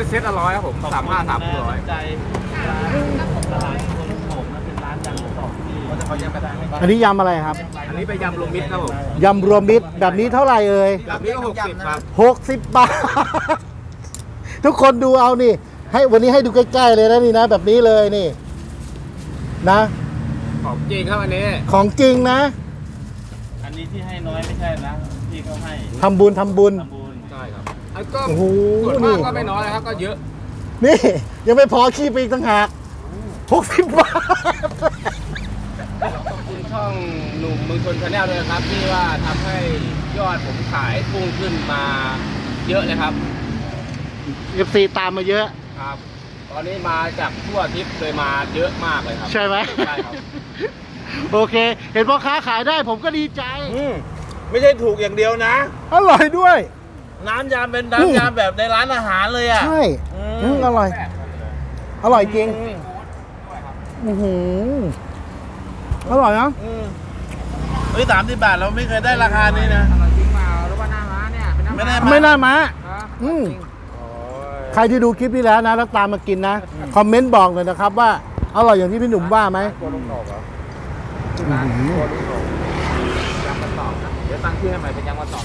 เป็นเซตละร้อยครับผมสามห้าสามร้อยใจร้านตลาดคนผมนะเป็นร้านยำกระสอบที่เขาจะเขายังไม่ได้ไหมอันนี้ยำอะไรครับ อันนี้ไปยำรวมมิตรครับผมยำรวมมิตรแบบนี้เท่าไหร่เอ่ยแบบนี้ก็หกสิบครับหกสิบบาท ทุกคนดูเอานี่ ให้วันนี้ให้ดูใกล้ๆเลยนะนี่นะ แบบนี้เลยนี่ นะ ของจริงครับอันนี้ ของจริงนะ อันนี้ที่ให้น้อยไม่ใช่นะที่เขาให้ทำบุญทำบุญ ทำบุญใช่ครับอันก็โอ้โหส่วนนี่มากก็ไม่น้อยนะครับ ก็เยอะ นี่ ยังไม่พอขี้ไปอีกต่างหากหกสิบบาท ขอบคุณช่องหนุ่มเมืองชนชาแนลด้วยนะครับ ที่ว่าทำให้ยอดผมขายพุ่งขึ้นมาเยอะเลยครับเอฟซีตามมาเยอะ ครับ ตอนนี้มาจากทั่วทิพย์เลยมาเยอะมากเลยครับ ใช่ไหมใช่ครับ โอเค เห็นพ่อค้าขายได้ผมก็ดีใจ อืมไม่ใช่ถูกอย่างเดียวนะ อร่อยด้วย น้ำยำเป็นอืมน้ำยำแบบในร้านอาหารเลยอะ ใช่อืม อืมอร่อย อร่อยจริงอือหืออร่อยนะ อืมเฮ้ยสามสิบบาทเราไม่เคยได้ราคานี้นะ อร่อยจริงเปล่าหรือว่าหน้าม้าเนี่ยเป็นหน้าไม่ได้ม้าไม่น่ามาครับอืม จริงโอ้ยใครที่ดูคลิปนี้แล้วนะ แล้วตามมากินนะ คอมเมนต์บอกเลยนะครับว่า อร่อยอย่างที่พี่หนุ่มว่าไหมตัวลุงหนกเหรอร้านตัวลุงหนกยำกระสอบนะ เดี๋ยวตั้งชื่อให้ใหม่เป็นยำกระสอบ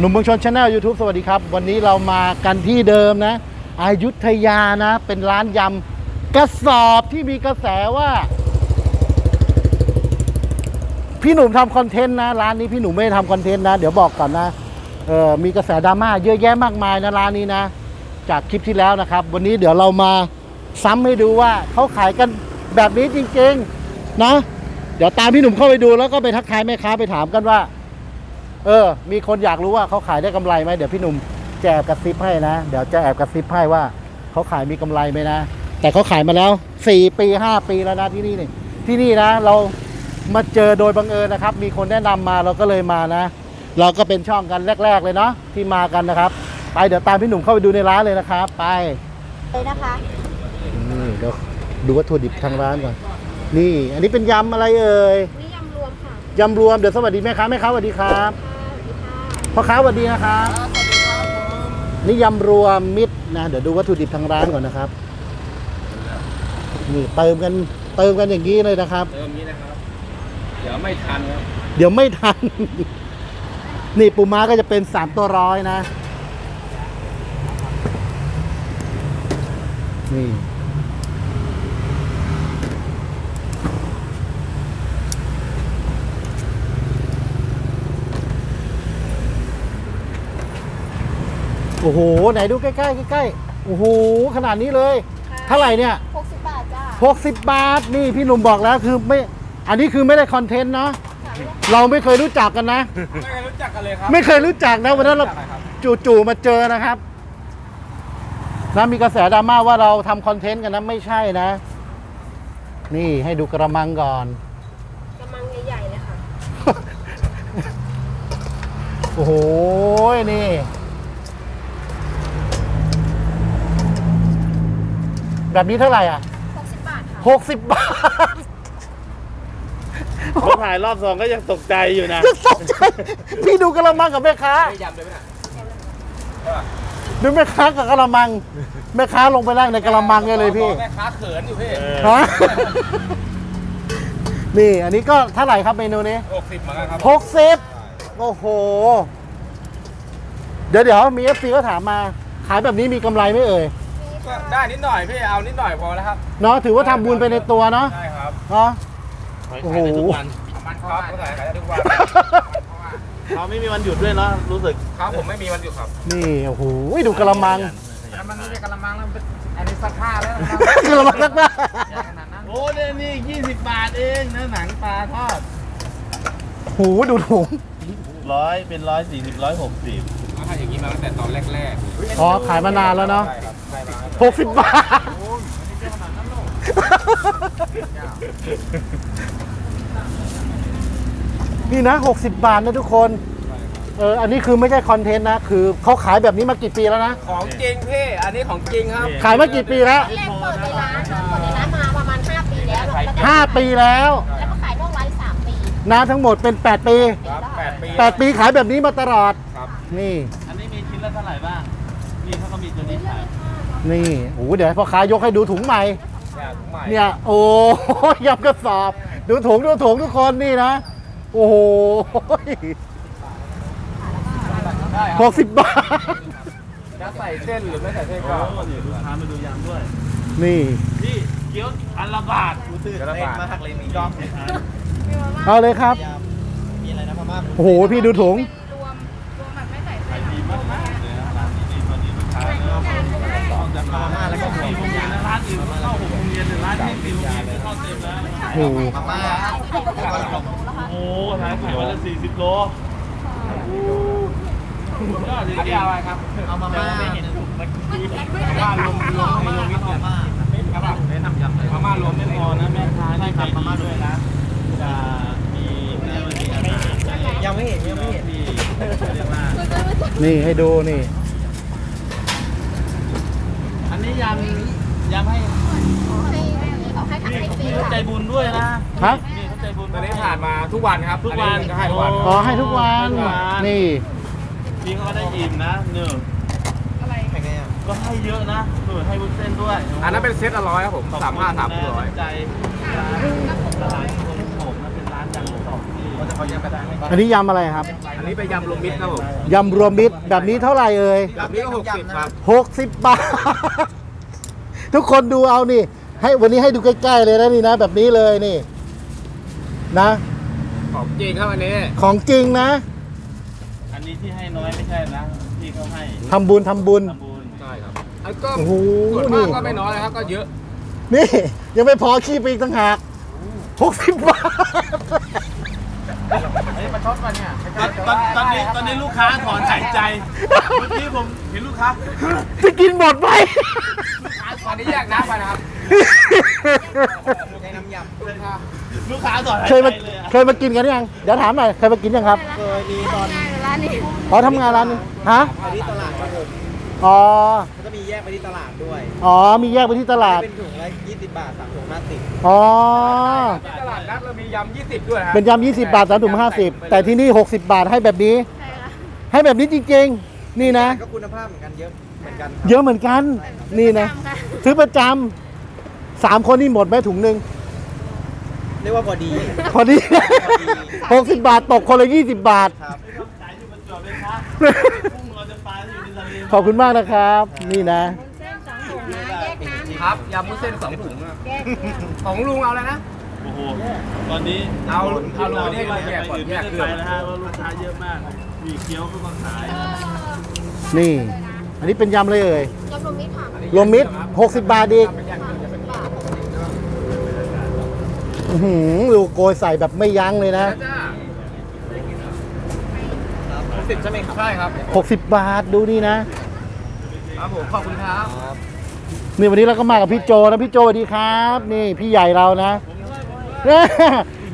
หนุ่มเมืองชนชาแนลยูทูบสวัสดีครับ วันนี้เรามากันที่เดิมนะอายุทยานะ เป็นร้านยำกระสอบที่มีกระแสว่า พี่หนุ่มทำคอนเทนต์นะ ร้านนี้พี่หนุ่มไม่ได้ทำคอนเทนต์นะ เดี๋ยวบอกก่อนนะเออมีกระแสดราม่าเยอะแยะมากมายนะร้านนี้นะ จากคลิปที่แล้วนะครับ วันนี้เดี๋ยวเรามาซ้ำให้ดูว่าเขาขายกันแบบนี้จริงๆนะ เดี๋ยวตามพี่หนุ่มเข้าไปดูแล้วก็ไปทักทายแม่ค้าไปถามกันว่า เออ มีคนอยากรู้ว่าเขาขายได้กำไรไหมเดี๋ยวพี่หนุ่มจะแอบกระซิบให้นะ เดี๋ยวจะแอบกระซิบให้ว่าเขาขายมีกำไรไหมนะ แต่เขาขายมาแล้วสี่ปีห้าปีแล้วนะที่นี่นี่ที่นี่นะ เรามาเจอโดยบังเอิญนะครับ มีคนแนะนำมาเราก็เลยมานะ เราก็เป็นช่องกันแรก ๆ เลยเนาะที่มากันนะครับ ไปเดี๋ยวตามพี่หนุ่มเข้าไปดูในร้านเลยนะครับ ไปเลยนะคะนี่เดี๋ยวดูวัตถุดิบทางร้านก่อนนี่ อันนี้เป็นยำอะไรเอ่ยนี่ยำรวมค่ะยำรวมเดี๋ยวสวัสดีแม่ค้าแม่ค้าสวัสดีครับค่ะสวัสดีค่ะ พ่อค้าสวัสดีนะครับนี่ยำรวมมิตรนะเดี๋ยวดูวัตถุดิบทางร้านก่อนนะครับนี่เติมกันเติมกันอย่างนี้เลยนะครับ เติมนี้นะครับ เดี๋ยวไม่ทันครับเดี๋ยวไม่ทัน นี่ปูม้าก็จะเป็นสามตัวร้อยนะ นี่ โอ้โห ไหนดูใกล้ๆใกล้ๆโอ้โห ขนาดนี้เลยเท่าไหร่เนี่ยหกสิบบาทจ้า60 บาท นี่พี่หนุ่มบอกแล้วคือไม่ อันนี้คือไม่ได้คอนเทนต์เนาะเราไม่เคยรู้จักกันนะ ไม่เคยรู้จักกันเลยครับไม่เคยรู้จักนะวันนั้นเรารู้จักอะไรครับจู่ๆมาเจอนะครับนะมีกระแสดราม่าว่าเราทำคอนเทนต์กันนะไม่ใช่นะ นี่ให้ดูกระมังก่อนกำลังใหญ่ๆเลยค่ะโอ้โห นี่ แบบนี้เท่าไหร่อะหกสิบบาทค่ะหกสิบบาทมาถ่ายรอบสองก็ยังตกใจอยู่นะ จะตกใจพี่ดูกระมังกับแม่ค้า ไม่ยำเลยไหมน่ะดูแม่ค้ากับกระมัง แม่ค้าลงไปนั่งในกระมังเลยเลยพี่แม่ค้าเขินอยู่พี่เออฮะนี่อันนี้ก็เท่าไหร่ครับเมนูนี้ หกสิบเหมือนกันครับหกสิบโอ้โห เดี๋ยวเดี๋ยวมีเอฟซีก็ถามมา ขายแบบนี้มีกำไรไหมเอ่ยมี ก็ค่ะได้นิดหน่อยพี่เอานิดหน่อยพอแล้วครับเนาะถือว่าทำบุญไปในตัวเนาะได้ครับเนาะขายโอ้โหได้ทุกวันมันครับก็ขายได้ทุกวันเราไม่มีวันหยุดด้วยเนาะรู้สึกครับผมไม่มีวันหยุดครับนี่โอ้โหดูกระมังแล้วมันไม่ใช่กระมังแล้วมันเป็นอันนี้ซักผ้าแล้วกระมังนักหน้าขนาดนั้นโอ้เนี่ยนี่ยี่สิบบาทเองนะหนังปลาทอดโหดูถุงร้อยเป็นร้อยสี่สิบร้อยหกสิบถ้าอย่างนี้มาตั้งแต่ตอนแรกๆ อ๋อขายมานานแล้วเนาะ ใช่ครับใช่ครับ หกสิบบาทโอ้ยไม่ใช่ขนาดนั้นหรอกนี่นะ 60 บาทนะทุกคน เออ อันนี้คือไม่ใช่คอนเทนต์นะ คือเขาขายแบบนี้มากี่ปีแล้วนะ ของจริงพี่ อันนี้ของจริงครับ ขายมากี่ปีแล้วที่แรกเปิดในร้านนะเปิดในร้านมาประมาณห้าปีแล้วแล้วก็5ปีแล้ว แล้วก็ขายนอกร้านสามปีนะทั้งหมดเป็น 8 ปี ครับแปดปีแปดปีขายแบบนี้มาตลอด ครับ นี่ อันนี้มีชิ้นละเท่าไหร่บ้าง นี่เขาก็มีตัวนี้ขาย นี่โอ้โหเดี๋ยวให้พ่อค้ายกให้ดูถุงใหม่ เนี่ยถุงใหม่เนี่ยโอ้ยำกระสอบ ดูถุงดูถุงทุกคนนี่นะ โอ้โหได้คหรับกสิบบาท จะใส่เส้นหรือไม่ใส่เส้นโอ้ก็เดี๋ยวลูกค้ามาดูยำด้วย นี่นี่เกี๊ยวอันละบาทรู้สึกเดี๋ยวละบาทมากเลยมีจอมเอาเลยครับ มีอะไรนะพม่าโอ้โห พี่ดูถุง รวมรวมแบบไม่ใส่ขายดีมากมากเลยนะร้านนี้นี่ตอนนี้ลูกค้าเริ่ม ออกจากมาม่าแล้วก็สี่โมงเย็นนะร้านอื่นเข้าหกโมงเย็นแต่ร้านนี้สี่โมงเย็นก็เข้าเต็มแล้วโอ้โหมาม่าโอ้ขายขายวันละสี่สิบโลก็จอันรินี้งอะไรครับเอามาม่าไม่เห็นถูกมันคือมาม่ารวมรวมมาม่ามาม่าครับผมแนะนำยำเลยมาม่ารวมไม่พอนะแม่ค้าที่ขายมาม่าด้วยนะจะมีแม่วันนี้ยังไม่เห็นยังไม่เห็นที่เรียกว่านี่ให้ดูนี่อั นนี้ยำยำให้ให้เขาให้ขายนี่ให้ฟรีเขาใจค่ะบุญด้วยนะฮะนี่เขาใจบุญตอนนี้ผ่านมาทุกวันครับทุกวัน อัก็ให้ทุกวันอ๋อให้ทุกวัน ทุกวัน นี่ พี่เขาก็ได้อิ่มนะหนึ่งอะไรก็ให้เยอะนะหนูให้บุญเส้นด้วยอันนั้นเป็นเซตละร้อยครับผมขอบสามคุณห้าสามนะร้อย ใจร้าน เขาจะเขาแยกไปได้ไหมอันนี้ยำอะไรครับอันนี้ไปยำรวมมิตรครับผมยำรวมมิตรแบบนี้เท่าไหร่เอ่ยแบบนี้ก็หกสิบครับหกสิบบาท ทุกคนดูเอานี่ ให้วันนี้ให้ดูใกล้ๆเลยนะนี่นะ แบบนี้เลยนี่ นะ ของจริงครับอันนี้ ของจริงนะ อันนี้ที่ให้น้อยไม่ใช่นะที่เขาให้ทำบุญทำบุญทำบุญใช่ครับอันก็โอ้โหส่วนนี่มากก็ไม่น้อยนะครับก็เยอะ นี่ ยังไม่พอขี้ไปอีกต่างหากหกสิบบาท เฮ้ยมาชดมาเนี่ยตอนตอนนี้ตอนนี้ลูกค้าถอนหายใจ เมื่อกี้ผมเห็นลูกค้าจะกินหมดไหม ตอนนี้แยกน้ำไปนะครับลูกค้าถอนหายเคยใจมาเลยอะเคยมากินกันยัง เดี๋ยวถามหน่อยเคยมากินยังครับเคยมีตอนร้านนี้อ๋อทำงานร้านนี้ฮะไปที่ตลาดครับผมอ๋อเขาจะมี แยกไปที่ตลาดด้วยอ๋อ มีแยกไปที่ตลาด เป็นถุงละ20 บาทสามถุง50อ๋อ ที่ตลาดนัดเรามียำยี่สิบด้วยนะเป็นยำ20 บาทสามถุง50 แต่ที่นี่ 60 บาทให้แบบนี้ ใช่ค่ะให้แบบนี้จริงๆ นี่นะ ก็คุณภาพเหมือนกันเยอะเหมือนกันครับเยอะเหมือนกัน นี่นะจำค่ะซื้อประจำสามคนนี่หมดไหมถุงหนึ่งเรียกว่าพอดีพอดี 60 บาทตกคนละ 20 บาท ครับ ขอบคุณมากนะครับ นี่นะ เส้นสองถุงนะแยกน้ำครับยำมุ้นเส้นสองถุงอะแยกของลุงเอาแล้วนะ โอ้โห ตอนนี้เอาเอาโรเรายให้ที่ดูว่าแยจะกไปก่อนอื่นแยไม่กได้เครื่องไปนะฮะเพราะลูกค้าเยอะมาก มีเกี๊ยวก็มาขายนี่ อันนี้เป็นยำเลยเอ่ยยำรวมมิตรค่ะรวมมิตร60 บาทอีกอื้อหือดูโกยใส่แบบไม่ยั้งเลยนะ จ้า สิบใช่ไหมครับ ใช่ครับ 60 บาทดูนี่นะ ครับผม ขอบคุณครับ นี่วันนี้เราก็มากับพี่โจนะพี่โจสวัสดีครับ นี่พี่ใหญ่เรานะ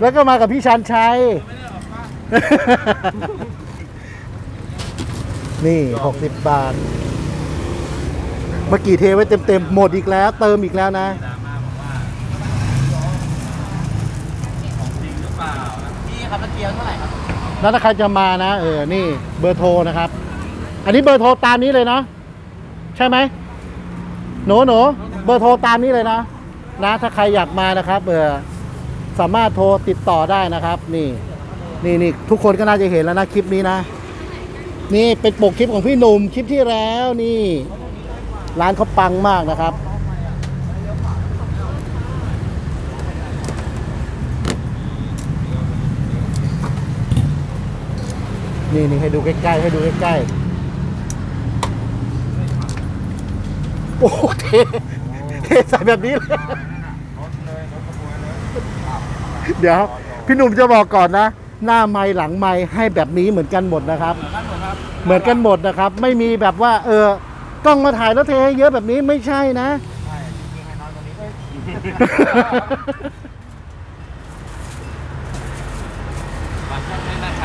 แล้วก็มากับพี่ชันชัย นี่ 60 บาท เมื่อกี้เทไว้เต็มๆ หมดอีกแล้ว เติมอีกแล้วนะดราม่าบอกว่าของจริงหรือเปล่านะพี่ครับตะเกียบเท่าไหร่ครับ แล้วถ้าใครจะมานะ เออ นี่เบอร์โทรนะครับ อันนี้เบอร์โทรตามนี้เลยเนาะใช่ไหมหนูหนูเบอร์โทรตามนี้เลยนะนะ ถ้าใครอยากมานะครับเออสามารถโทรติดต่อได้นะครับ นี่ นี่นี่ทุกคนก็น่าจะเห็นแล้วนะคลิปนี้นะ นี่เป็นปกคลิปของพี่หนุ่มคลิปที่แล้วนี่ ร้านเขาปังมากนะครับ นี่นี่ให้ดูใกล้ๆให้ดูใกล้ๆโอ้โหเทเทใส่แบบนี้เลยเดี๋ยว พี่หนุ่มจะบอกก่อนนะ หน้าไม้หลังไม้ให้แบบนี้เหมือนกันหมดนะครับ เหมือนกันหมดนะครับ ไม่มีแบบว่า เออกล้องมาถ่ายแล้วเทให้เยอะแบบนี้ไม่ใช่นะ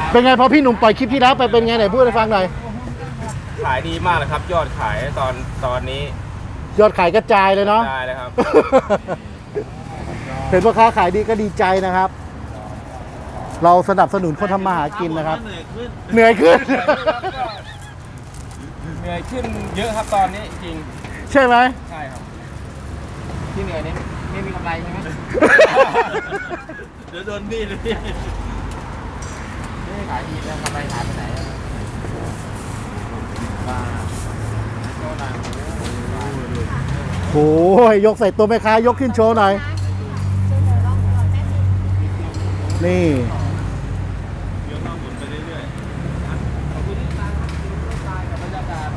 เป็นไงพอพี่หนุ่มปล่อยคลิปที่แล้วไปเป็นไงไหนพูดให้ฟังหน่อย ขายดีมากเลยครับ ยอดขายตอนตอนนี้ยอดขายกระจายเลยเนาะ ได้เลยครับ เห็นพ่อค้าขายดีก็ดีใจนะครับ เราสนับสนุนคนทำมาหากินนะครับ เหนื่อยขึ้นเหนื่อยขึ้น เหนื่อยขึ้นเยอะครับตอนนี้จริง ใช่ไหม ใช่ครับ ที่เหนื่อยนี่ไม่มีกำไรใช่ไหมเดี๋ยวโดนนี่เลยพี่ไม่ได้ ขายดีแล้วกำไรหายไปไหนอะมาโน่นน่ะโอ้ยยกใส่ตัวแม่ค้ายกขึ้นโชว์หน่อย นี่เดี๋ยวน้องหมุนไปเรื่อยขอบคุณที่ตามครับที่ตายกับบรรยากาศ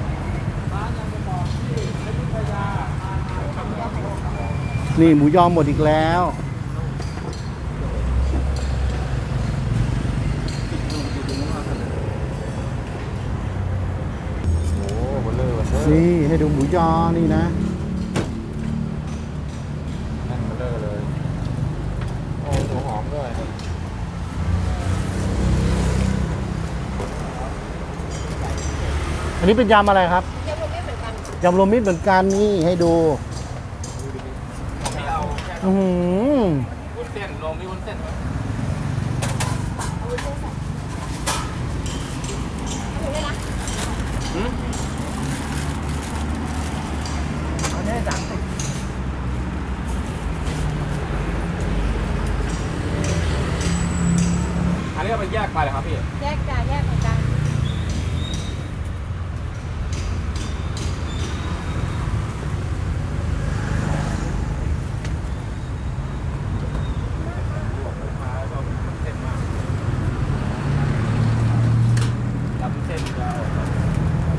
ร้านยังไปบอกที่เพชรพยานี่หมูยอหมดอีกแล้ว โอ้โหเลยวั นเลยนี่ให้ดูหมูยอนี่นะนั่นมาเลยเลย โอ้หัวหอมด้วยอันนี้เป็นยำอะไรครับเดี๋ยวผมไม่เหมือนกันยำรวมมิตรเหมือนกันนี่ให้ดูไม่เอาแค่อือหือวุ้นเส้นลงมีวุ้นเส้นไหม เอาไว้เส้นใส่เอาไว้นะ หืมอันนี้สามสิบอันนี้ก็เป็นแยกไปเหรอครับพี่ แยกจ้าแยกเหมือนกัน ยำเส้นจะออกแบบ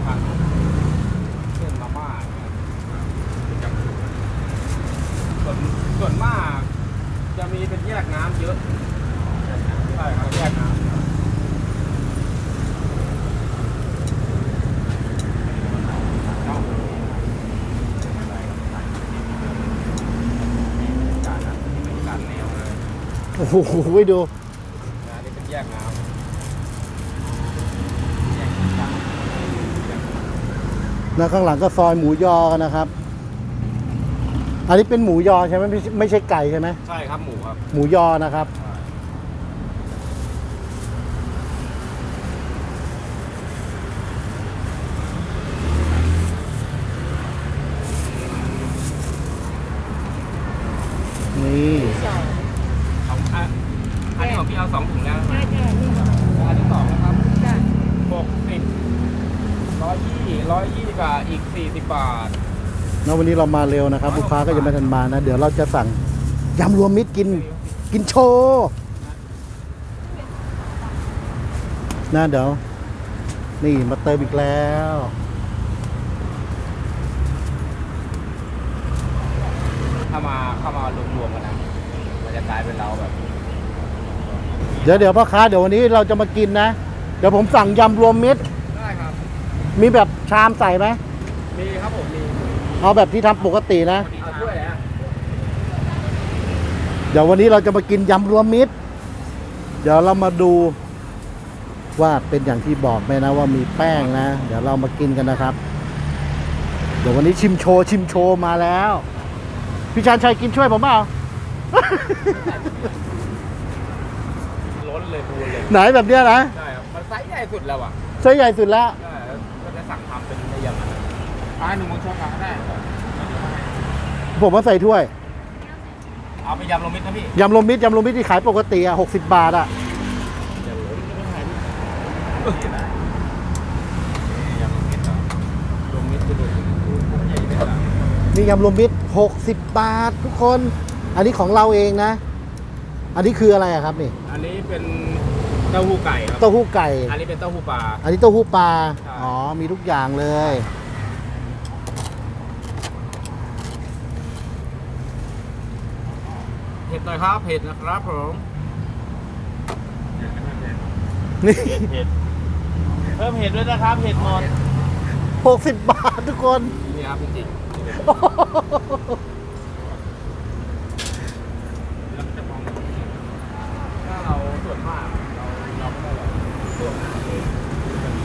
ทางเส้นมาม่าเนี่ยเป็นยำสูตรส่วนส่วนมาก จะมีเป็นแยกน้ำเยอะใช่ครับแยกน้ำเอาการนะการแนวเลย โอ้โหดูนะนี่เป็นแยกน้ำนะข้างหลังก็ซอยหมูยอกันนะครับ อันนี้เป็นหมูยอใช่ไหมไม่ใช่ไม่ใช่ไก่ใช่ไหมใช่ครับหมูครับ หมูยอนะครับ นี่ ของอะอันนี้ของพี่เอาสองถุงแล้ว ใช่ใช่นี่ค่ะ อันที่สองนะครับ จ้ะ หกสิบร้อยยี่ร้อยยี่กับอีกสี่สิบบาท แล้ ววันนี้เรามาเร็วนะครับลูกค้าก็ยังไม่ทันมานะ เดี๋ยวเราจะสั่งยำรวมมิตรกินกินโชว์นะเดี๋ยว นี่มาเติมอีกแล้วถ้ามาเข้ามารวมๆกันนะมันจะกลายเป็นเราแบบ เดี๋ยวเดี๋ยวพ่อค้าเดี๋ยววันนี้เราจะมากินนะ เดี๋ยวผมสั่งยำรวมมิตรได้ครับ มีแบบชามใส่ไหมมีครับผมมี เอาแบบที่ทำปกตินะเอาถ้วยแล้วเดี๋ยววันนี้เราจะมากินยำรวมมิตร เดี๋ยวเรามาดูว่าเป็นอย่างที่บอกไหมนะว่ามีแป้งนะ เดี๋ยวเรามากินกันนะครับ เดี๋ยววันนี้ชิมโชว์ชิมโชว์มาแล้ว พี่ชานชัยกินช่วยผมเปล่า ล้นเลยพูนเลยไหนแบบเนี้ยนะใช่ครับมันไซส์ใหญ่สุดแล้วอะไซส์ใหญ่สุดแล้วใช่แล้วก็จะสั่งทำเป็นในอย่างนั้นอ่าหนึ่งมึงชอบกันก็ได้ ผมมาใส่ถ้วย เอาไปยำลงมิตรนะพี่ยำรวมมิตรยำรวมมิตรที่ขายปกติอะหกสิบบาทอะยำลงมิตรเหรอลงมิตรจะดูใหญ่เป็นหลังนี่ยำรวมมิตรหกสิบบาททุกคน อันนี้ของเราเองนะ อันนี้คืออะไรอะครับนี่ อันนี้เป็นเต้าหู้ไก่ครับ เต้าหู้ไก่ อันนี้เป็นเต้าหู้ปลา อันนี้เต้าหู้ปลาใช่อ๋อ มีทุกอย่างเลย เผ็ด หน่อยครับเผ็ดนะครับผมนี่เห็ดเพิ่มเห็ดด้วยนะครับเห็ดหมดหกสิบบาททุกคนนี่ครับจริงๆถ้าเราส่วนมากเราเราไม่ได้แบบส่วนมากเลย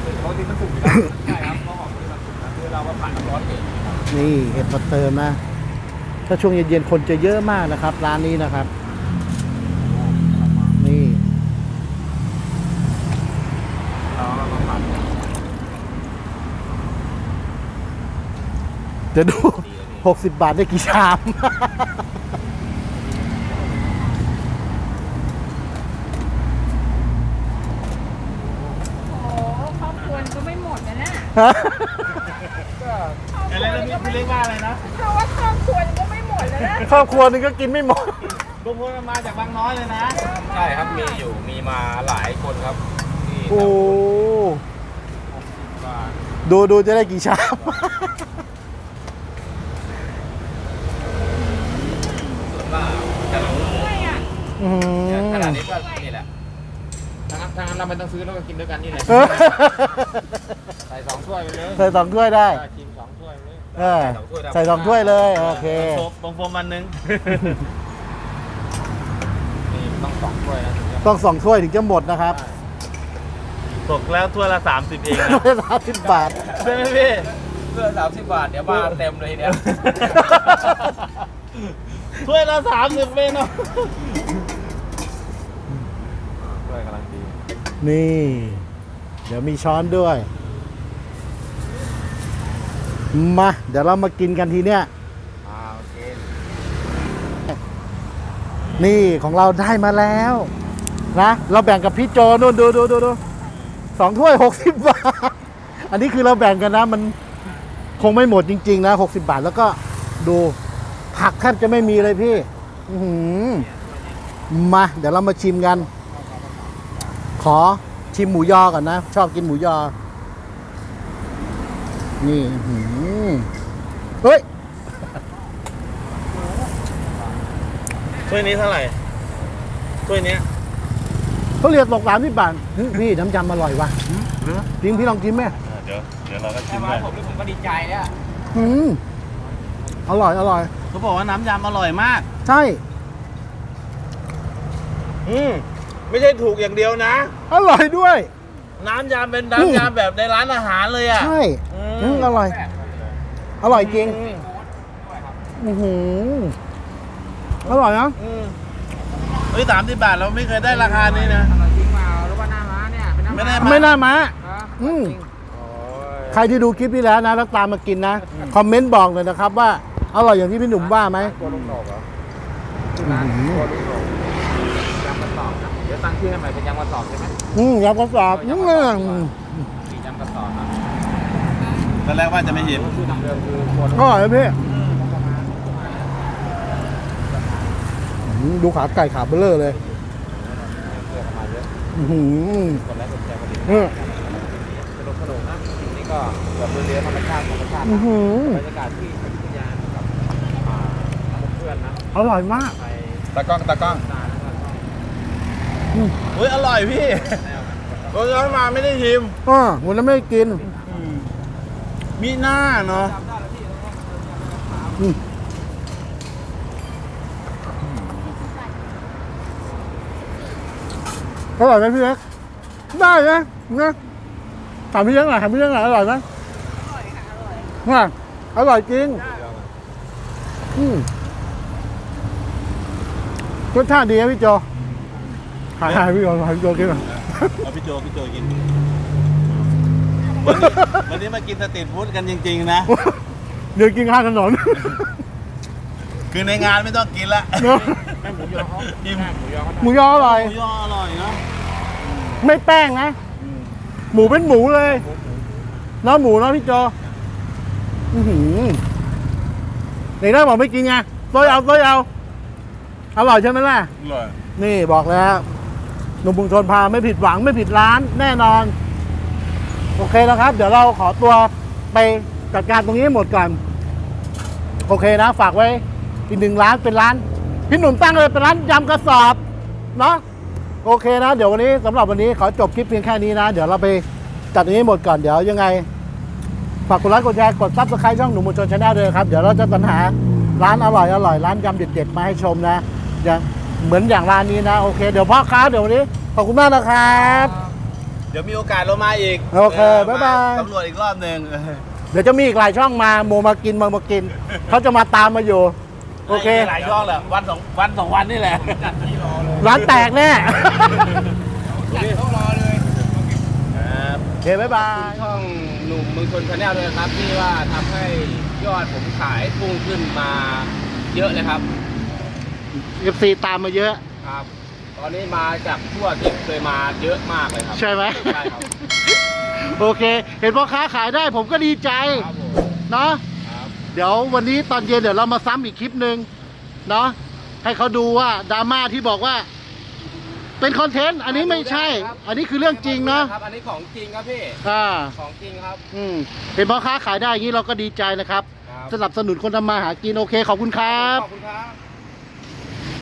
คือปกติมันสุกอยู่แล้วใช่ครับเพราะของที่มันสุกนะคือเราก็ผ่านน้ำร้อนเองนี่เห็ดมาเติมนะ ถ้าช่วงเย็นๆคนจะเยอะมากนะครับ ร้านนี้นะครับ นี่จะดูหกสิบาทได้กี่ชาม โอ้ครอบครัวก็ไม่หมดนะน่ะอะไรนะพี่เล็กว่าอะไรนะ เพราะว่าครอบครัวก็ ดแล้วนะครอบครัวนึงก็กินไม่หมดลุงพลมาจากบางน้อยเลยนะ ใช่ครับมีอยู่มีมาหลายคนครับที่โอ้ว่าดูดูจะได้กี่ชามส่วนมากจะรู้ไม่อะอื้อหือขนาดนี้ก็นี่แหละถ้างั้นถ้างั้นเราไม่ต้องซื้อเราก็กินด้วยกันนี่แหละเออใส่สองถ้วยไปเลยใส่สองถ้วยได้ได้กินสองถ้วยไป เลยเออใส่สองถ้วยเลยโอเคบงโฟมวันหนึง นี่ต้องสองถ้วยนะถึงจะต้องสองถ้วยถึงจะหมดนะครับตกแล้วถ้วยละ 30 เองนะถ้วยละสิบบาท ใช่ไหมพี่ เพื่อสามสิบบาทเดี๋ยวมาเต็มเลยเนี่ย ถ้วยละ 30เองเนาะถ้วยกำลังดี นี่ เดี๋ยวมีช้อนด้วย มา เดี๋ยวเรามากินกันทีเนี้ยนี่ของเราได้มาแล้วนะ เราแบ่งกับพี่โจนู่นดูดูดูดูสองถ้วยหกสิบบาท อันนี้คือเราแบ่งกันนะ มันคงไม่หมดจริง ๆ นะหกสิบาทแล้วก็ดูผักแทบจะไม่มีเลยพี่มา เดี๋ยวเรามาชิมกัน ขอชิมหมูยอก่อนนะ ชอบกินหมูยอ นี่อื้อหือเฮ้ยถ้วยนี้เท่าไหร่ถ้วยเนี้ยเขาเรียกตกสามสิบบาทเฮ้ยพี่น้ำยำอร่อยว่ะจริงพี่ลองกินไหมเดี๋ยวเดี๋ยวเราก็ชิแค่มมาได้ผมนี่ผมก็ดีใจแล้วอืมอร่อยอร่อย เขาบอกว่าน้ำยำอร่อยมาก ใช่ อืมไม่ใช่ถูกอย่างเดียวนะ อร่อยด้วย น้ำยำเป็นอืมน้ำยำแบบในร้านอาหารเลยอะ ใช่ อืมอืมอร่อย อร่อยจริงอือหืออร่อยนะอืมเฮ้ยสามสิบบาทเราไม่เคยได้ราคานี้นะเราจริงมาหรือว่าหน้าม้าเนี่ยเป็นหน้าไม่ได้ม้าไม่น่ามาครับอืมโอ้ยใครที่ดูคลิปที่แล้วนะแล้วตามมากินนะ คอมเมนต์บอกเลยนะครับว่า อร่อยอย่างที่พี่หนุ่มว่าไหมตัวลุงดอกเหรออื้อหือตัวลุงดอกยำกระสอบนะเดี๋ยวตั้งชื่อให้ใหม่เป็นยำกระสอบใช่ไหมอืมยำกระสอบอืมมียำกระสอบนะ ตอนแรกว่าจะไม่หยิบชื่อดังเดิมคือตัวลุงอร่อยไหมพี่อืมดูขาไก่ขาเบลอเลยเพื่อนมาเยอะอื้อหือคนแรกคนใจพอดีเออสนุกสนุกนะทีนี้ก็แบบเรือธรรมชาติธรรมชาติอื้อหือ บรรยากาศที่อยุธยากับอ่าเพื่อนนะอร่อยมาก ไปตะก้องตะก้องตาแล้วก็เฮ้ยอร่อยพี่รถย้อนมาไม่ได้ชิมอ่าวันนั้นไม่ได้กิน มีหน้าเนาะอร่อยไหมพี่เล็กได้นะนะถามพี่เล็กหน่อยถามพี่เล็กหน่อยอร่อยไหมอร่อยค่ะอร่อยอร่อยจริงอืมรสชาติดีนะพี่โจหายหายพี่โจหายพี่โจกินหน่อย เอาพี่โจพี่โจกิน วันนี้วันนี้มากินสตรีทฟู้ดกันจริง ๆ นะ เดี๋ยวกินข้างถนน คือในงานไม่ต้องกินละเนอะ แม่หมูยอเขาอิ่มหมูยอเขาหมูยออร่อย หมูยออร่อยเนาะไม่แป้งนะ หมูเป็นหมูเลยเน้อหมูเนาะพี่โจอือหือเด็กได้บอกไม่กินไงต้อยเอาต้อยเอา อร่อยใช่ไหมล่ะ อร่อยนี่บอกแล้วหนุ่มบุงชนพาไม่ผิดหวังไม่ผิดร้าน แน่นอน โอเคนะครับ เดี๋ยวเราขอตัวไปจัดการตรงนี้หมดก่อน โอเคนะ ฝากไว้อีกหนึ่งร้านเป็นร้าน พี่หนุ่มตั้งเลยเป็นร้านยำกระสอบเนาะโอเคนะ เดี๋ยววันนี้สำหรับวันนี้ขอจบคลิปเพียงแค่นี้นะ เดี๋ยวเราไปจัดตรงนี้หมดก่อนเดี๋ยวยังไง ฝากกดไลค์กดแชร์กดซับสไครต์ช่องหนุ่มบุญชนชาแนลด้วยครับ เดี๋ยวเราจะสรรหาร้านอร่อยอร่อยร้านยำเด็ดๆมาให้ชมนะอย่างเหมือนอย่างร้านนี้นะ โอเค เดี๋ยวพ่อค้าเดี๋ยววันนี้ ขอบคุณมากนะครับ เดี๋ยวมีโอกาสเรามาอีกโอเคบ๊ายบายตำรวจอีกรอบหนึ่งเดี๋ยวจะมีอีกหลายช่องมาโมมากินมามากิน เขาจะมาตามมาอยู่ โอเค หลายช่องแหละวันสองวันสองวันนี่แหละ ร้านแตกแน่ต้องรอเลยครับเคบ๊ายบาย ช่องหนุ่มเมืองชนชาแนลด้วยนะครับ ที่ว่าทำให้ยอดผมขายพุ่งขึ้นมาเยอะเลยครับเอฟซีตามมาเยอะ ครับ ตอนนี้มาจากทั่วที่เคยมาเยอะมากเลยครับ ใช่ไหมใช่ครับโอเค เห็นพ่อค้าขายได้ผมก็ดีใจครับผมเนาะครับเดี๋ยววันนี้ตอนเย็นเดี๋ยวเรามาซ้ำอีกคลิปหนึ่งเนาะให้เขาดูว่าดราม่าที่บอกว่า เป็นคอนเทนต์อันนี้ไม่ใช่ อันนี้คือเรื่องจริงเนาะครับอันนี้ของจริงครับพี่อ่าของจริงครับอืมเห็นพ่อค้าขายได้อย่างนี้เราก็ดีใจนะครับครับสนับสนุนคนทำมาหากินโอเคขอบคุณครับ ขอบคุณครับ